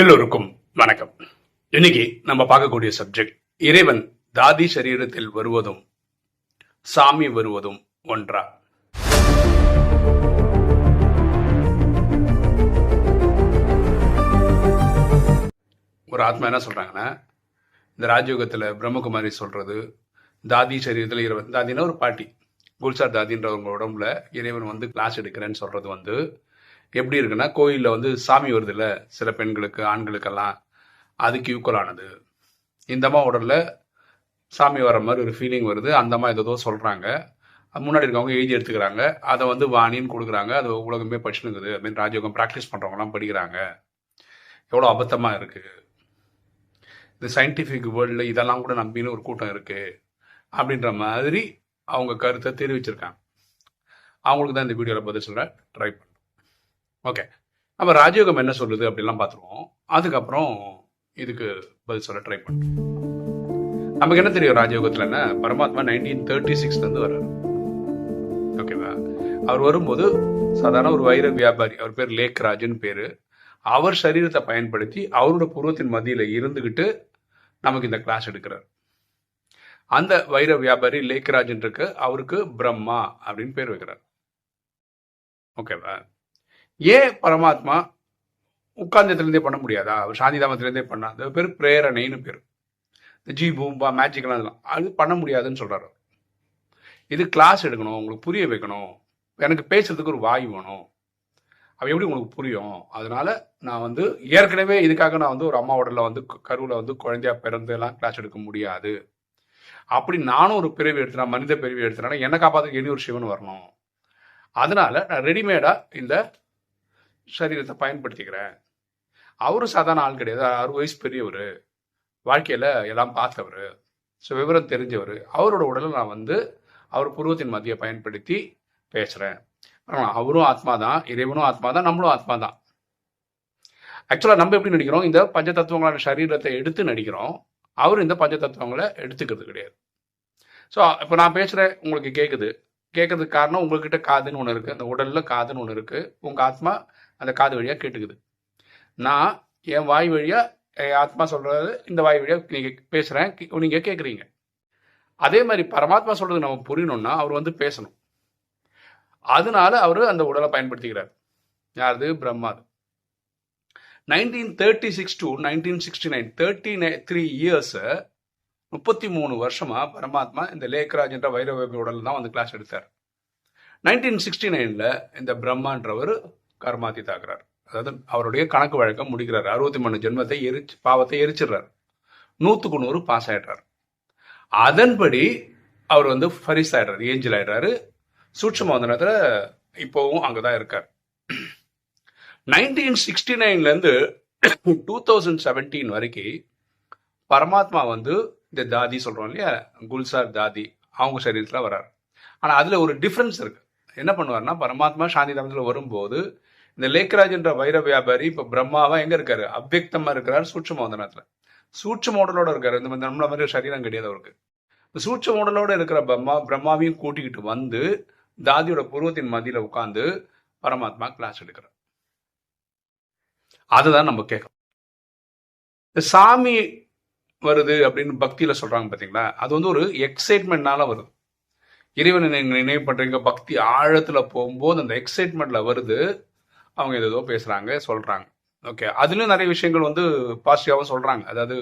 எல்லோருக்கும் வணக்கம். இன்னைக்கு நம்ம பார்க்கக்கூடிய சப்ஜெக்ட் இறைவன் தாதி சரீரத்தில் வருவதும் சாமி வருவதும் ஒன்றா? ஒரு ஆத்மா என்ன சொல்றாங்கன்னா இந்த ராஜயோகத்துல பிரம்மகுமாரி சொல்றது தாதி சரீரத்தில் இறைவன். தாதினா ஒரு பாட்டி. குல்சார் தாதின்றவங்க உடம்புல இறைவன் வந்து கிளாஸ் எடுக்கிறேன்னு சொல்றது வந்து எப்படி இருக்குன்னா கோயிலில் வந்து சாமி வருது இல்லை சில பெண்களுக்கு ஆண்களுக்கெல்லாம். அதுக்கு ஈக்குவலானது இந்த அம்மா உடலில் சாமி வர மாதிரி ஒரு ஃபீலிங் வருது. அந்த அம்மா ஏதோ சொல்கிறாங்க முன்னாடி இருக்கவங்க எழுதி எடுத்துக்கிறாங்க. அதை வந்து வாணின்னு கொடுக்குறாங்க. அது உலகமே படிச்சுனுக்குது அப்படின்னு ராஜயோகம் ப்ராக்டிஸ் பண்ணுறவங்கலாம் படிக்கிறாங்க. எவ்வளோ அபத்தமாக இருக்குது இந்த சயின்டிஃபிக் வேர்ல்டில் இதெல்லாம் கூட நம்பின்னு ஒரு கூட்டம் இருக்குது அப்படின்ற மாதிரி அவங்க கருத்தை தெரிவிச்சிருக்காங்க. அவங்களுக்கு தான் இந்த வீடியோவில் பதில் சொல்கிறேன் ட்ரை பண்ணுறோம் ஓகே அப்போ ராஜயோகம் என்ன சொல்லுது அப்படிலாம் பார்த்துருவோம் அதுக்கப்புறம் இதுக்கு பதில் சொல்ல ட்ரை பண்ணுறோம் நமக்கு என்ன தெரியும் ராஜயோகத்தில் என்ன? பரமாத்மா நைன்டீன் தேர்ட்டி சிக்ஸ்லேருந்து வர்றாரு. ஓகேவா அவர் வரும்போது சாதாரண ஒரு வைர வியாபாரி அவர் பேர் லேக்ராஜ்னு பேர். அவர் சரீரத்தை பயன்படுத்தி அவரோட பூர்வத்தின் மத்தியில் இருந்துக்கிட்டு நமக்கு இந்த கிளாஸ் எடுக்கிறார். அந்த வைர வியாபாரி லேக்ராஜன் இருக்கு அவருக்கு பிரம்மா அப்படின்னு பேர் வைக்கிறார். ஓகேவா ஏன் பரமாத்மா உட்கார்ந்ததுலேருந்தே பண்ண முடியாதா? அவர் சாந்திதாமத்திலேருந்தே பண்ணா. அது பேர் பிரேரணைன்னு பேர். இந்த ஜி பூம்பா மேஜிக்லாம் இதெல்லாம் அது பண்ண முடியாதுன்னு சொல்கிறாரு இது கிளாஸ் எடுக்கணும் உங்களுக்கு புரிய வைக்கணும். எனக்கு பேசுறதுக்கு ஒரு வாய் வேணும். அது எப்படி உங்களுக்கு புரியும்? அதனால நான் வந்து ஏற்கனவே இதுக்காக நான் வந்து ஒரு அம்மா உடலில் வந்து க- வந்து குழந்தையா பிறந்து எல்லாம் கிளாஸ் எடுக்க முடியாது. அப்படி நானும் ஒரு பிறவி எடுத்துனா மனித பிறவி எடுத்துனா என்னை காப்பாற்ற இனி ஒரு சிவன் வரணும். அதனால நான் ரெடிமேடாக இந்த சரீரத்தை பயன்படுத்திக்கிறேன். அவரும் சாதாரண ஆள் கிடையாது. அறுபது வயசு பெரியவர். வாழ்க்கையில எல்லாம் பார்த்தவர். ஸோ விவரம் தெரிஞ்சவர். அவரோட உடலை நான் வந்து அவர் புருவத்தின் மத்தியை பயன்படுத்தி பேசுறேன். அவரும் ஆத்மா தான். இறைவனும் ஆத்மா தான். நம்மளும் ஆத்மா தான். ஆக்சுவலாக நம்ம எப்படி நடிக்கிறோம்? இந்த பஞ்ச தத்துவங்களான சரீரத்தை எடுத்து நடிக்கிறோம். அவர் இந்த பஞ்ச தத்துவங்களை எடுத்துக்கிறது கிடையாது. ஸோ இப்போ நான் பேசுகிறேன் உங்களுக்கு கேட்குது கேட்கறதுக்கு காரணம் உங்ககிட்ட காதுன்னு ஒன்று இருக்குது அந்த உடலில் காதுன்னு ஒன்று இருக்குது உங்கள் ஆத்மா அந்த காது வழியாக கேட்டுக்குது. நான் என் வாய் வழியாக என் ஆத்மா சொல்கிறது இந்த வாய் வழியாக நீங்கள் பேசுகிறேன் நீங்கள் கேட்குறீங்க அதே மாதிரி பரமாத்மா சொல்கிறது நம்ம புரியணும்னா அவர் வந்து பேசணும். அதனால அவர் அந்த உடலை பயன்படுத்திக்கிறார். யாருது பிரம்மாது. Nineteen thirty six to nineteen sixty nine thirty three years முப்பத்தி மூணு வருஷமாக பரமாத்மா இந்த லேக்ராஜ் என்ற வைரவ உடல் தான் வந்து கிளாஸ் எடுத்தார். நைன்டீன் சிக்ஸ்டி நைனில் இந்த பிரம்மான்றவர் கர்மாதி தாக்குறார். அதாவது அவருடைய கணக்கு வழக்கம் முடிக்கிறார். அறுபத்தி மூணு ஜென்மத்தை எரிச்சு பாவத்தை எரிச்சிடுறார். நூத்துக்கு நூறு பாஸ் ஆயிடுறார். அதன்படி அவர் வந்து ஃபரிஸ் ஆயிடுறாரு ஏஞ்சல் ஆயிடுறாரு. சூட்சம வந்தனத்தில் இப்போவும் அங்கதான் இருக்கார். நைன்டீன் சிக்ஸ்டி நைன்லேருந்து டூ தௌசண்ட் செவன்டீன் வரைக்கும் பரமாத்மா வந்து இந்த தாதி சொல்றோம் இல்லையா? குல்சார் தாதி அவங்க சரீரத்தில் வரார். ஆனால் அதில் ஒரு டிஃப்ரென்ஸ் இருக்கு. என்ன பண்ணுவார்னா பரமாத்மா சாந்தி தாமத்தில் வரும்போது இந்த லேக்ராஜ் என்ற வைர வியாபாரி இப்போ பிரம்மாவா எங்க இருக்காரு? அவ்வக்தமா இருக்கிறார் சூட்சம வந்தனத்தில். சூட்ச மாடலோட இருக்காரு. இந்த மாதிரி நம்மள மாதிரி சரீரம் கிடையாது அவருக்கு. இந்த சூட்ச மாடலோட இருக்கிற பிரம்மா பிரம்மாவையும் கூட்டிக்கிட்டு வந்து தாதியோட புருவத்தின் மதியில உட்கார்ந்து பரமாத்மா கிளாஸ் எடுக்கிறார். அதுதான் நம்ம கேட்கணும். இந்த சாமி வருது அப்படின்னு பக்தியில சொல்றாங்க பாத்தீங்களா? அது வந்து ஒரு எக்ஸைட்மெண்ட்னால வருது. இறைவனை நினைவு பண்றீங்க பக்தி ஆழத்துல போகும்போது அந்த எக்ஸைட்மெண்ட்ல வருது. அவங்க ஏதோ பேசுறாங்க சொல்றாங்க. ஓகே அதுலயும் நிறைய விஷயங்கள் வந்து பாசிட்டிவாகவும் சொல்றாங்க. அதாவது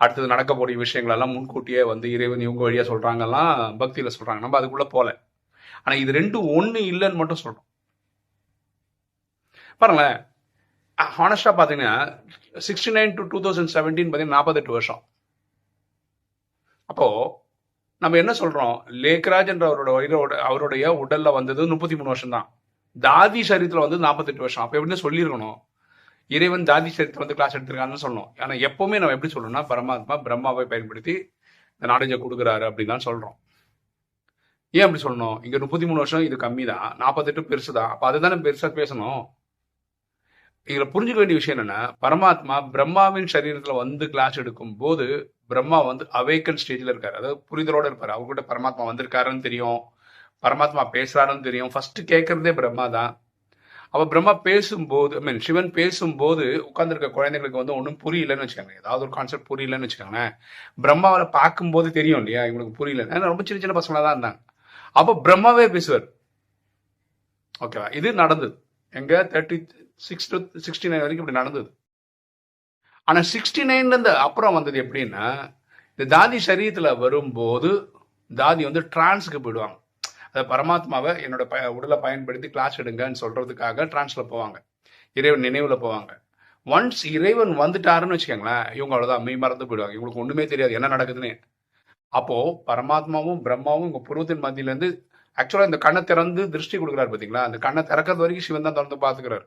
அடுத்தது நடக்க போகிற விஷயங்கள் எல்லாம் முன்கூட்டியே வந்து இறைவன் இவங்க வழியா சொல்றாங்கலாம் பக்தியில சொல்றாங்க. நம்ம அதுக்குள்ள போல. ஆனால் இது ரெண்டும் ஒண்ணு இல்லைன்னு மட்டும் சொல்றோம். பாருங்களேன் ஹானஸ்டா பார்த்தீங்கன்னா sixty nine to two thousand seventeen பார்த்தீங்கன்னா நாற்பத்தெட்டு வருஷம். அப்போ நம்ம என்ன சொல்றோம்? லேக்ராஜ் என்ற அவரோட அவருடைய உடல்ல வந்தது முப்பத்தி மூணு வருஷம் தான் தாதி சரீரத்துல வந்து நாற்பத்தெட்டு வருஷம். அப்போ எப்படின்னு சொல்லியிருக்கணும். இறைவன் தாதி சரீரத்தில் வந்து கிளாஸ் எடுத்திருக்காங்கன்னு சொல்லணும். ஆனால் எப்பவுமே நம்ம எப்படி சொல்லணும்னா பரமாத்மா பிரம்மாவை பயன்படுத்தி இந்த நாடஞ்சை கொடுக்குறாரு அப்படின்னு தான் சொல்கிறோம் ஏன் அப்படி சொல்லணும்? இங்கே முப்பத்தி மூணு வருஷம் இது கம்மி தான் நாற்பத்தெட்டு பெருசு தான் அப்ப அதுதானே பெருசாக பேசணும். இதில் புரிஞ்சுக்க வேண்டிய விஷயம் என்னென்னா பரமாத்மா பிரம்மாவின் சரீரத்தில் வந்து கிளாஸ் எடுக்கும் போது பிரம்மா வந்து அவேக்கன் ஸ்டேஜில் இருக்கார். அதாவது புரிதலோடு இருப்பார். அவர்கிட்ட பரமாத்மா வந்திருக்காருன்னு தெரியும். பரமாத்மா பேசுறாருன்னு தெரியும். ஃபர்ஸ்ட் கேட்கறதே பிரம்மா தான். அப்போ பிரம்மா பேசும்போது ஐ மீன் சிவன் பேசும்போது உட்காந்துருக்க குழந்தைங்களுக்கு வந்து ஒன்றும் புரியலன்னு வச்சுக்கோங்க ஏதாவது ஒரு கான்செப்ட் புரியலன்னு வச்சுக்கோங்களேன். பிரம்மாவில் பார்க்கும்போது தெரியும் இல்லையா? இவங்களுக்கு புரியல ஏன்னா ரொம்ப சின்ன சின்ன பசங்களாக தான் இருந்தாங்க. அப்போ பிரம்மாவே பேசுவார். ஓகேவா இது நடந்தது. எங்க? Thirty six to sixty nine வரைக்கும் இப்படி நடந்தது. ஆனால் சிக்ஸ்டி நைன்லேருந்து அப்புறம் வந்தது எப்படின்னா இந்த தாதி சரீரத்தில் வரும்போது தாதி வந்து டிரான்ஸுக்கு போயிடுவாங்க. அதை பரமாத்மாவை என்னோட ப உடலை பயன்படுத்தி கிளாஸ் எடுங்கன்னு சொல்றதுக்காக டிரான்ஸ்ல போவாங்க. இறைவன் நினைவுல போவாங்க. ஒன்ஸ் இறைவன் வந்துட்டாருன்னு வச்சுக்கோங்களேன் இவங்க அவ்வளோதான் மெய் மறந்து போயிடுவாங்க. இவங்களுக்கு ஒண்ணுமே தெரியாது என்ன நடக்குதுன்னு. அப்போ பரமாத்மாவும் பிரம்மாவும் இவங்க புருவத்தின் மத்தியிலேருந்து ஆக்சுவலாக ஆக்சுவலா இந்த கண்ணை திறந்து திருஷ்டி கொடுக்குறாரு பாத்தீங்களா? அந்த கண்ணை திறக்கிறது வரைக்கும் சிவன் தான் திறந்து பாத்துக்கிறாரு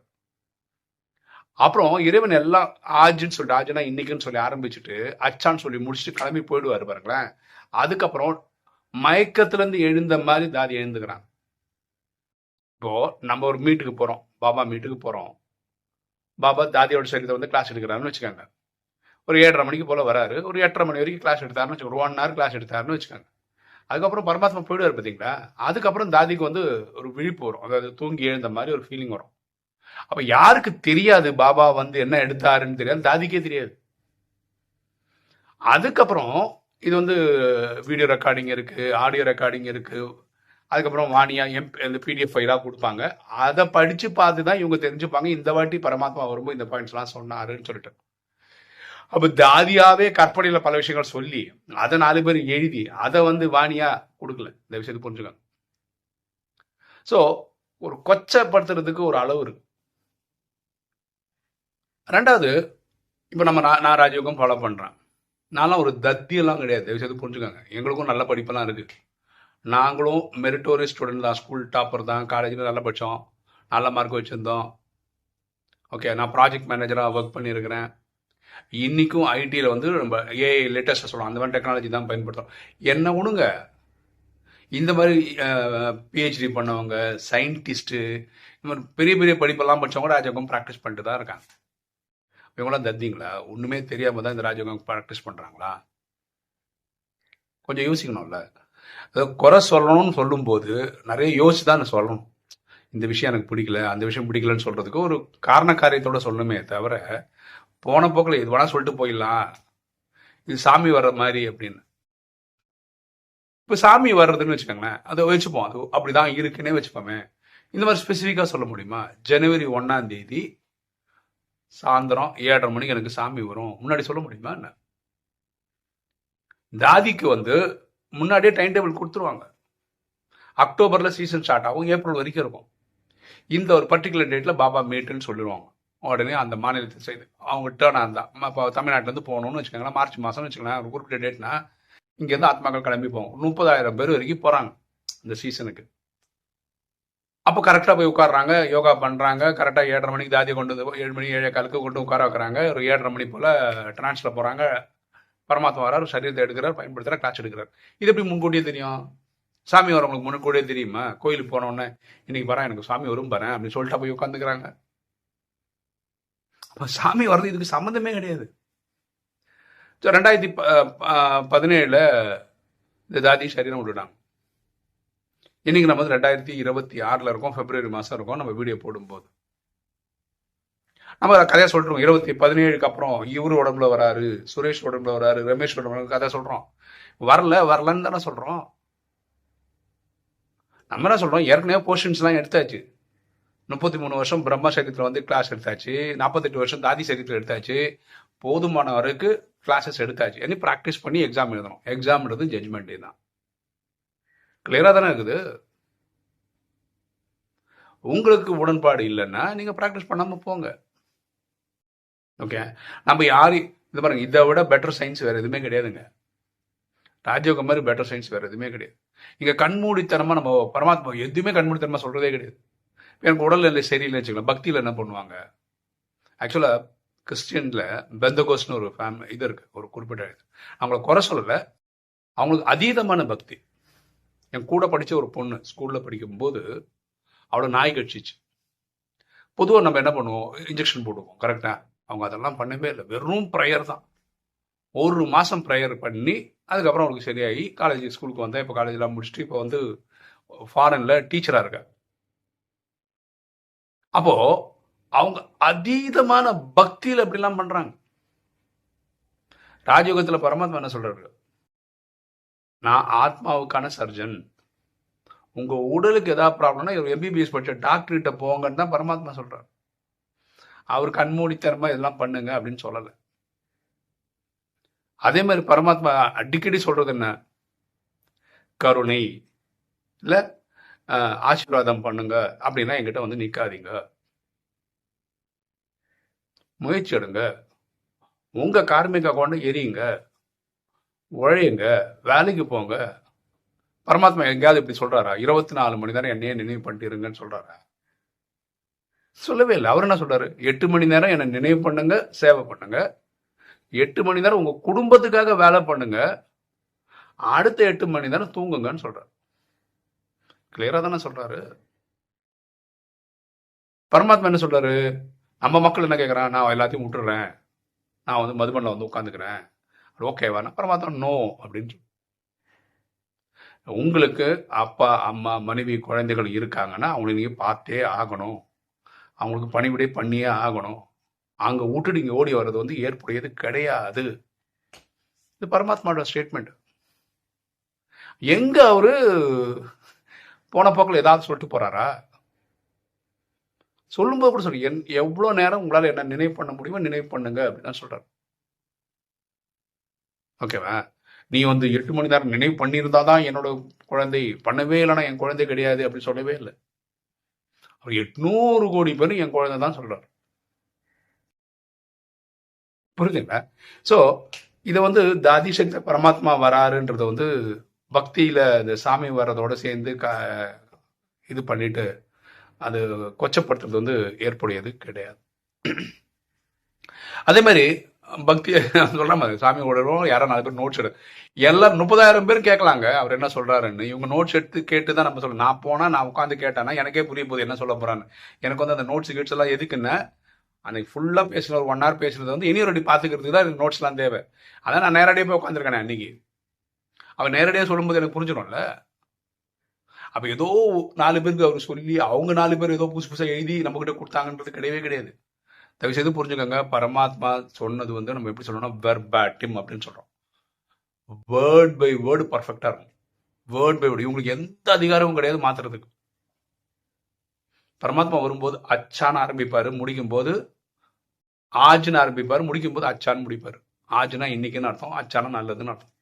அப்புறம் இறைவன் எல்லாம் ஆஜுன்னு சொல்லிட்டு ஆஜுனா இன்னைக்குன்னு சொல்லி ஆரம்பிச்சுட்டு அச்சான்னு சொல்லி முடிச்சுட்டு கிளம்பி போயிடுவாரு பாருங்களேன். அதுக்கப்புறம் மயக்கத்துல இருந்து எழுந்த மாதிரி தாதி எழுந்துக்கிறாங்க இப்போ நம்ம ஒரு மீட்டுக்கு போறோம். பாபா மீட்டுக்கு போறோம். பாபா தாதியோட சரீரத்தை வந்து கிளாஸ் எடுக்கிறாருன்னு வச்சுக்கோங்க. ஒரு ஏழரை மணிக்கு போல வராரு. ஒரு எட்டரை மணி வரைக்கும் கிளாஸ் எடுத்தாருன்னு வச்சுக்கோங்க. ஒரு ஒன் ஹவர் கிளாஸ் எடுத்தாருன்னு வச்சுக்கோங்க. அதுக்கப்புறம் பரமாத்மா போயிடுவார் பார்த்தீங்களா? அதுக்கப்புறம் தாதிக்கு வந்து ஒரு விழிப்பு வரும். அதாவது தூங்கி எழுந்த மாதிரி ஒரு ஃபீலிங் வரும். அப்போ யாருக்கு தெரியாது பாபா வந்து என்ன எடுத்தாருன்னு தெரியாது. தாதிக்கே தெரியாது. அதுக்கப்புறம் இது வந்து வீடியோ ரெக்கார்டிங் இருக்குது ஆடியோ ரெக்கார்டிங் இருக்குது அதுக்கப்புறம் வாணியா எம் இந்த பிடிஎஃப் ஃபைலாக கொடுப்பாங்க. அதை படித்து பார்த்து தான் இவங்க தெரிஞ்சுப்பாங்க. இந்த வாட்டி பரமாத்மா வரும்போது இந்த பாயிண்ட்ஸ்லாம் சொன்னாருன்னு சொல்லிட்டு. அப்போ தாதியாவே கற்பனையில் பல விஷயங்கள் சொல்லி அதை நாலு பேர் எழுதி அதை வந்து வாணியா கொடுக்கல. இந்த விஷயத்தை புரிஞ்சுக்கோங்க. ஸோ ஒரு கொச்சப்படுத்துறதுக்கு ஒரு அளவு இருக்கு. ரெண்டாவது இப்போ நம்ம நான் நான் ராஜயோகம் ஃபாலோ பண்ணுறேன் நான்லாம் ஒரு தத்தியெல்லாம் கிடையாது. தயவு செய்து புரிஞ்சுக்கோங்க. எங்களுக்கும் நல்ல படிப்பெல்லாம் இருக்குது நாங்களும் மெரிட்டோரியஸ் ஸ்டூடெண்ட் தான். ஸ்கூல் டாப்பர் தான். காலேஜில் நல்ல படித்தோம் நல்ல மார்க் வச்சுருந்தோம். ஓகே நான் ப்ராஜெக்ட் மேனேஜராக ஒர்க் பண்ணியிருக்கிறேன். இன்றைக்கும் ஐடியில் வந்து நம்ம ஏஐ லேட்டஸ்ட்டாக சொல்லலாம் அந்த மாதிரி டெக்னாலஜி தான் பயன்படுத்துகிறோம் என்ன ஒன்றுங்க இந்த மாதிரி பிஹெச்டி பண்ணவங்க சயின்டிஸ்ட்டு இந்த மாதிரி பெரிய பெரிய படிப்பெல்லாம் படித்தவங்க ராஜயோகம் ப்ராக்டிஸ் பண்ணிட்டு தான் இருக்காங்க. இவங்களாம் தந்திங்களா? ஒன்றுமே தெரியாமல் தான் இந்த ராஜயோகம் ப்ராக்டிஸ் பண்ணுறாங்களா கொஞ்சம் யோசிக்கணும்ல. அதாவது குறை சொல்லணும்னு சொல்லும்போது நிறைய யோசிச்சு தான் நான் சொல்லணும். இந்த விஷயம் எனக்கு பிடிக்கல அந்த விஷயம் பிடிக்கலன்னு சொல்கிறதுக்கு ஒரு காரண காரியத்தோட சொல்லணுமே தவிர போன போக்கில் இது வேணால் சொல்லிட்டு போயிடலாம். இது சாமி வர்ற மாதிரி அப்படின்னு. இப்போ சாமி வர்றதுன்னு வச்சுக்கோங்களேன் அதை வச்சுப்போம். அது அப்படிதான் இருக்குன்னே வச்சுப்போமே. இந்த மாதிரி ஸ்பெசிஃபிக்காக சொல்ல முடியுமா? ஜனவரி ஒன்றாம் தேதி சாயந்தரம் ஏழரை மணிக்கு எனக்கு சாமி வரும். முன்னாடி சொல்ல முடியுமா என்ன? தாதிக்கு வந்து முன்னாடியே டைம் டேபிள் கொடுத்துருவாங்க. அக்டோபரில் சீசன் ஸ்டார்ட் ஆகும் ஏப்ரல் வரைக்கும் இருக்கும். இந்த ஒரு பர்டிகுலர் டேட்டில் பாபா மீட்டுன்னு சொல்லிடுவாங்க. உடனே அந்த மாநிலத்தை செய்து. அவங்க டேர்ன் இருந்தால் இப்போ தமிழ்நாட்டிலேருந்து போகணும்னு வச்சுக்கோங்களேன் மார்ச் மாதம்னு வச்சுக்கோங்களேன் ஒரு குறிப்பிட்ட டேட்னா இங்கேருந்து ஆத்மாக்கள் கிளம்பி போவோம். முப்பதாயிரம் பேர் வரைக்கும் போகிறாங்க இந்த சீசனுக்கு அப்போ கரெக்டாக போய் உட்காடுறாங்க யோகா பண்ணுறாங்க கரெக்டாக ஏழரை மணிக்கு தாதி கொண்டு வந்து ஏழு மணி ஏழை காலுக்கு கொண்டு உட்கார வைக்கிறாங்க. ஒரு ஏழரை மணி போல் டிரான்ஸ்ல போகிறாங்க பரமாத்மா வரார் சரீரத்தை எடுக்கிறார் பயன்படுத்துகிறார் கிளாஸ் எடுக்கிறார். இது எப்படி முன்கூட்டியே தெரியும்? சாமி வரவங்களுக்கு முன்கூட்டியே தெரியுமா? கோயிலுக்கு போனோடனே இன்னைக்கு வரேன் எனக்கு சாமி வரும் பாரு அப்படின்னு சொல்லிட்டு போய் உட்காந்துக்கிறாங்க. அப்போ சாமி வர்றது இதுக்கு சம்மந்தமே கிடையாது. ஸோ ரெண்டாயிரத்தி பதினேழில் இந்த தாதி சரீரம் விட்டுட்டாங்க. இன்னைக்கு நம்ம வந்து ரெண்டாயிரத்தி இருபத்தி ஆறில் இருக்கோம் பிப்ரவரி மாதம் இருக்கோம் நம்ம வீடியோ போடும்போது. நம்ம கதையை சொல்கிறோம் இருபத்தி பதினேழுக்கு அப்புறம் இவரு உடம்புல வராரு சுரேஷ் உடம்புல வராரு ரமேஷ் உடம்புல கதை சொல்கிறோம் வரல வரலன்னு தானே சொல்கிறோம் நம்ம என்ன சொல்கிறோம் ஏற்கனவே போர்ஷன்ஸ்லாம் எடுத்தாச்சு. முப்பத்தி மூணு வருஷம் பிரம்மா சரீரத்தில் வந்து கிளாஸ் எடுத்தாச்சு. நாற்பத்தெட்டு வருஷம் தாதி சரீரத்தில் எடுத்தாச்சு. போதுமான வரைக்கும் கிளாஸஸ் எடுத்தாச்சு. இனி ப்ராக்டிஸ் பண்ணி எக்ஸாம் எழுதணும். எக்ஸாம்ன்றது ஜட்ஜ்மெண்ட் தான். கிளியராக தானே இருக்குது? உங்களுக்கு உடன்பாடு இல்லைன்னா நீங்கள் ப்ராக்டிஸ் பண்ணாமல் போங்க. ஓகே நம்ம யார் இது பாருங்க இதை விட பெட்டர் சயின்ஸ் வேறு எதுவுமே கிடையாதுங்க. ராஜயோகம் மாதிரி பெட்டர் சயின்ஸ் வேறு எதுவுமே கிடையாது. இங்கே கண்மூடித்தனமாக நம்ம பரமாத்மா எதுவுமே கண்மூடித்தனமாக சொல்கிறதே கிடையாது. எனக்கு உடல்நிலை சரியில்லைன்னு வச்சுக்கலாம் பக்தியில் என்ன பண்ணுவாங்க? ஆக்சுவலாக கிறிஸ்டியனில் பெந்தகோஸ்னு ஒரு ஃபேம் இது இருக்குது ஒரு குறிப்பிட்ட இது. அவங்கள குறை சொல்லலை. அவங்களுக்கு அதீதமான பக்தி. என் கூட படித்த ஒரு பொண்ணு ஸ்கூலில் படிக்கும்போது அவளை நாய் கடிச்சிச்சு. பொதுவாக நம்ம என்ன பண்ணுவோம்? இன்ஜெக்ஷன் போடுவோம். கரெக்டாக அவங்க அதெல்லாம் பண்ணவே இல்லை. வெறும் ப்ரேயர் தான். ஒரு மாதம் ப்ரேயர் பண்ணி அதுக்கப்புறம் அவளுக்கு சரியாகி காலேஜ் ஸ்கூலுக்கு வந்தேன். இப்போ காலேஜெலாம் முடிச்சுட்டு இப்போ வந்து ஃபாரினில் டீச்சராக இருக்க அப்போது அவங்க அதீதமான பக்தியில் அப்படிலாம் பண்ணுறாங்க ராஜயோகத்தில் பரமாத்மா என்ன சொல்கிறாரு நான் ஆத்மாவுக்கான சர்ஜன் உங்க உடலுக்கு ஏதாவது ப்ராப்ளம்னா எம்பிபிஎஸ் படிச்ச டாக்டர்கிட்ட போங்கன்னு தான் பரமாத்மா சொல்றாரு. அவர் கண்மூடித்தனமா இதெல்லாம் பண்ணுங்க அப்படின்னு சொல்லலை. அதே மாதிரி பரமாத்மா அடிக்கடி சொல்றது என்ன? கருணை இல்ல ஆசீர்வாதம் பண்ணுங்க அப்படின்னா என்கிட்ட வந்து நிற்காதீங்க முயற்சி எடுங்க. உங்க கார்மிக கொண்டு எரியுங்க. உழையுங்க வேலைக்கு போங்க. பரமாத்மா எங்கேயாவது இப்படி சொல்கிறாரா இருபத்தி நாலு மணி நேரம் என்னையே நினைவு பண்ணிட்டு இருங்கன்னு சொல்லவே இல்லை. அவர் என்ன சொல்றாரு? எட்டு மணி நேரம் என்னை நினைவு பண்ணுங்க சேவை பண்ணுங்க. எட்டு மணி நேரம் உங்க குடும்பத்துக்காக வேலை பண்ணுங்க. அடுத்த எட்டு மணி நேரம் தூங்குங்கன்னு சொல்றாரு. கிளியரா தானே சொல்றாரு? பரமாத்மா என்ன சொல்றாரு? நம்ம மக்கள் என்ன கேட்குறான் நான் எல்லாத்தையும் விட்டுறேன். நான் வந்து மதுபனில் வந்து உட்காந்துக்கிறேன் ஓகேவானா பரமாத்மா நோ அப்படின்னு உங்களுக்கு அப்பா அம்மா மனைவி குழந்தைகள் இருக்காங்கன்னா அவங்களை நீங்கள் பார்த்தே ஆகணும். அவங்களுக்கு பணிவிடை பண்ணியே ஆகணும். அங்கே விட்டுட்டு இங்கே ஓடி வர்றது வந்து ஏற்புடையது கிடையாது. இது பரமாத்மாவோட ஸ்டேட்மெண்ட் எங்கே அவர் போன போக்கில் ஏதாவது சொல்லிட்டு போகிறாரா சொல்லும்போது கூட சொல்லி என் எவ்வளோ நேரம் உங்களால் என்ன நினைவு பண்ண முடியுமோ நினைவு பண்ணுங்க அப்படின்னு தான் ஓகேவா? நீ வந்து எட்டு மணி நேரம் நினைவு பண்ணியிருந்தா தான் என்னோட குழந்தை பண்ணவே இல்லைன்னா என் குழந்தை கிடையாது அப்படின்னு சொல்லவே இல்லை. அவர் எட்நூறு கோடி பேர் என் குழந்தை தான் சொல்றார். புரியுதுங்களா? ஸோ இதை வந்து தாதி சக்தி பரமாத்மா வராருன்றத வந்து பக்தியில் இந்த சாமி வர்றதோட சேர்ந்து க இது பண்ணிட்டு அது கொச்சப்படுத்துறது வந்து ஏற்புடையது கிடையாது. அதே மாதிரி பக்தி சொல்ற சாமி ஓடுறோம் யாரோ நாலு பேர் நோட்ஸ் எடு. எல்லாம் முப்பதாயிரம் பேர் கேட்கலாங்க. அவர் என்ன சொல்றாருன்னு. இவங்க நோட்ஸ் எடுத்து கேட்டு தான் நம்ம சொல்லணும் நான் போனால் நான் உட்காந்து கேட்டேன்னா எனக்கே புரிய போகுது என்ன சொல்ல போறான்னு. எனக்கு வந்து அந்த நோட்ஸ் கீட்ஸ் எல்லாம் எதுக்குன்னு அன்னைக்கு ஃபுல்லாக பேசின ஒரு ஒன் ஹவர் பேசுனது வந்து இனி ஒரு பார்த்துக்கிறதுக்கு தான் எனக்கு நோட்ஸ்லாம் தேவை. அதான் நான் நேரடியாக போய் உட்காந்துருக்கேன் அன்னைக்கு. அவர் நேரடியாக சொல்லும்போது எனக்கு புரிஞ்சிடும்ல? அப்போ ஏதோ நாலு பேருக்கு அவர் சொல்லி அவங்க நாலு பேர் ஏதோ புதுசு புதுசாக எழுதி நம்ம கொடுத்தாங்கன்றது கிடையவே கிடையாது. தயவு செய்து புரிஞ்சுக்கோங்க. பரமாத்மா சொன்னது வந்து நம்ம எப்படி சொல்லணும்னா வெர்பேட்டிம் அப்படின்னு சொல்கிறோம் வேர்ட் பை வேர்டு பர்ஃபெக்டாக இருக்கும். வேர்ட் பை வேர்டு இவங்களுக்கு எந்த அதிகாரமும் கிடையாது மாத்துறதுக்கு. பரமாத்மா வரும்போது அச்சான்னு ஆரம்பிப்பார் முடிக்கும் போது ஆஜ்னு ஆரம்பிப்பார் முடிக்கும் போது அச்சான்னு முடிப்பார். ஆஜ்னா இன்னைக்குன்னு அர்த்தம் அச்சானா நல்லதுன்னு அர்த்தம்.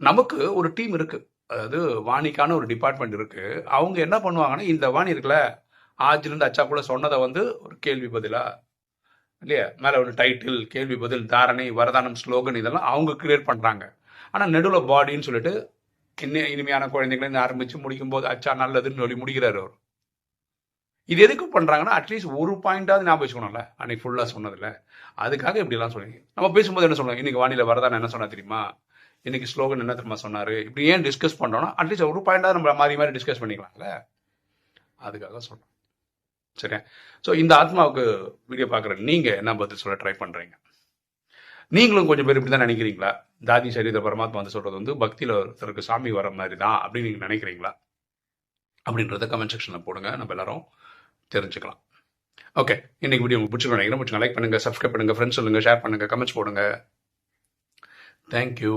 நமக்கு ஒரு டீம் இருக்கு. அதாவது வாணிக்கான ஒரு டிபார்ட்மெண்ட் இருக்கு. அவங்க என்ன பண்ணுவாங்கன்னா இந்த வாணி இருக்குல்ல ஆஜிலிருந்து அச்சா கூட சொன்னதை வந்து ஒரு கேள்வி பதிலா இல்லையா? மேல ஒரு டைட்டில் கேள்வி பதில் தாரணை வரதானம் ஸ்லோகன் இதெல்லாம் அவங்க கிரியேட் பண்றாங்க. ஆனா நெடுவில் பாடின்னு சொல்லிட்டு இன்னும் இனிமையான குழந்தைகளை ஆரம்பிச்சு முடிக்கும் போது அச்சா நல்லதுன்னு சொல்லி முடிக்கிறாரு அவர். இது எதுக்கு பண்றாங்கன்னா அட்லீஸ்ட் ஒரு பாயிண்டாவது ஞாபகம் வச்சுக்கணும்ல. அன்னைக்கு ஃபுல்லா சொன்னதுல. அதுக்காக இப்படிலாம் சொன்னீங்க நம்ம பேசும்போது என்ன சொல்லுவோம் இன்னைக்கு வானிலை வரதான் என்ன சொன்னா தெரியுமா? இன்னைக்கு ஸ்லோகன் என்ன தெரியுமா சொன்னாரு? இப்படி ஏன் டிஸ்கஸ் பண்றோம்னா அட்லீஸ்ட் ஒரு பாயிண்டாவது நம்ம மாதிரி மாதிரி டிஸ்கஸ் பண்ணிக்கலாம்ல. அதுக்காக சொன்னோம் சரியா? ஸோ இந்த ஆத்மாவுக்கு வீடியோ பார்க்குற நீங்கள் என்ன பதில் சொல்ல ட்ரை பண்ணுறீங்க நீங்களும் கொஞ்சம் பேர் இப்படி தான் நினைக்கிறீங்களா? தாதி சரீர பரமாத்மா வந்து சொல்கிறது வந்து பக்தியில் ஒருத்தருக்கு சாமி வர மாதிரி தான் அப்படின்னு நீங்கள் நினைக்கிறீங்களா? அப்படின்றத கமெண்ட் செக்ஷனில் போடுங்க. நம்ம எல்லாரும் தெரிஞ்சுக்கலாம். ஓகே இன்னைக்கு வீடியோ உங்களுக்கு பிடிச்சிருக்கோம் நினைக்கிறேன். பிடிச்சிங்க லைக் பண்ணுங்கள் சப்ஸ்கிரைப் பண்ணுங்கள் ஃப்ரெண்ட்ஸ் சொல்லுங்கள் ஷேர் பண்ணுங்கள் கமெண்ட்ஸ் போடுங்க. தேங்க்யூ